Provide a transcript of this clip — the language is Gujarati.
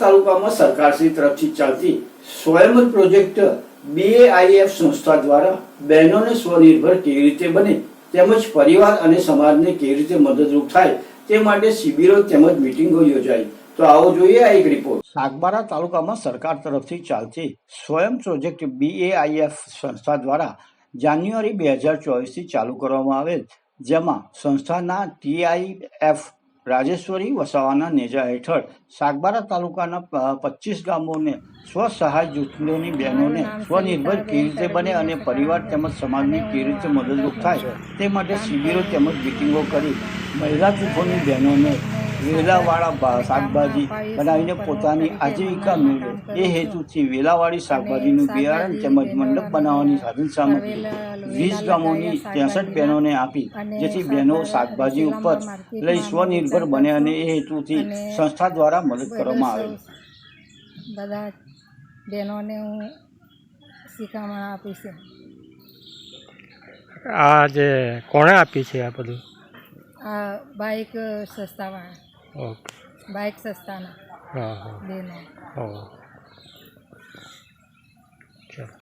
તાલુકામાં સરકારશ્રી તરફથી ચાલતી સ્વયં પ્રોજેક્ટ બીએઆઈએફ સંસ્થા દ્વારા બહેનોને સ્વનિર્ભર કેવી રીતે બને, તેમજ પરિવાર અને સમાજને કેવી રીતે મદદરૂપ થાય તે માટે શિબિરો તેમજ મિટિંગો યોજાઈ. તો આવો જોઈએ આ એક રિપોર્ટ સાગબારા તાલુકામાં સરકાર તરફથી ચાલતી સ્વયં પ્રોજેક્ટ બીએઆઈએફ સંસ્થા દ્વારા જાન્યુઆરી બે હજાર ચોવીસથી ચાલુ કરવામાં આવેલ, જેમાં સંસ્થાના ટીઆઈએફ રાજેશ્વરી વસાવાના નેજા હેઠળ સાગબારા તાલુકાના પચીસ ગામોને સ્વસહાય જૂથોની બહેનોને સ્વનિર્ભર કેવી રીતે બને અને પરિવાર તેમજ સમાજને કેવી રીતે મદદરૂપ થાય તે માટે શિબિરો તેમજ મિટિંગો કરી મહિલા જૂથોની બહેનોને વેલાવાળા શાકભાજી બનાવીને પોતાની આજીવિકા મેળવે. એ હેતુથી વેલાવાળી શાકભાજીનું બિયારણ તેમજ મંડપ બનાવવાની સાધન સામગ્રી વીસ ગામોની ત્રેસઠ બહેનોને આપી જેથી બહેનો શાકભાજી ઉપર લઈ સ્વનિર્ભર બને અને એ હેતુથી સંસ્થા દ્વારા મદદ કરવામાં આવે. બધા બહેનોને હું શીખામણ આપી છે. આ જે કોણે આપી છે આ બધું? આ બાઇક સસ્તાવાળા ઓકે બાઇક સસ્તાના હા હા બહેનો હા ચાલો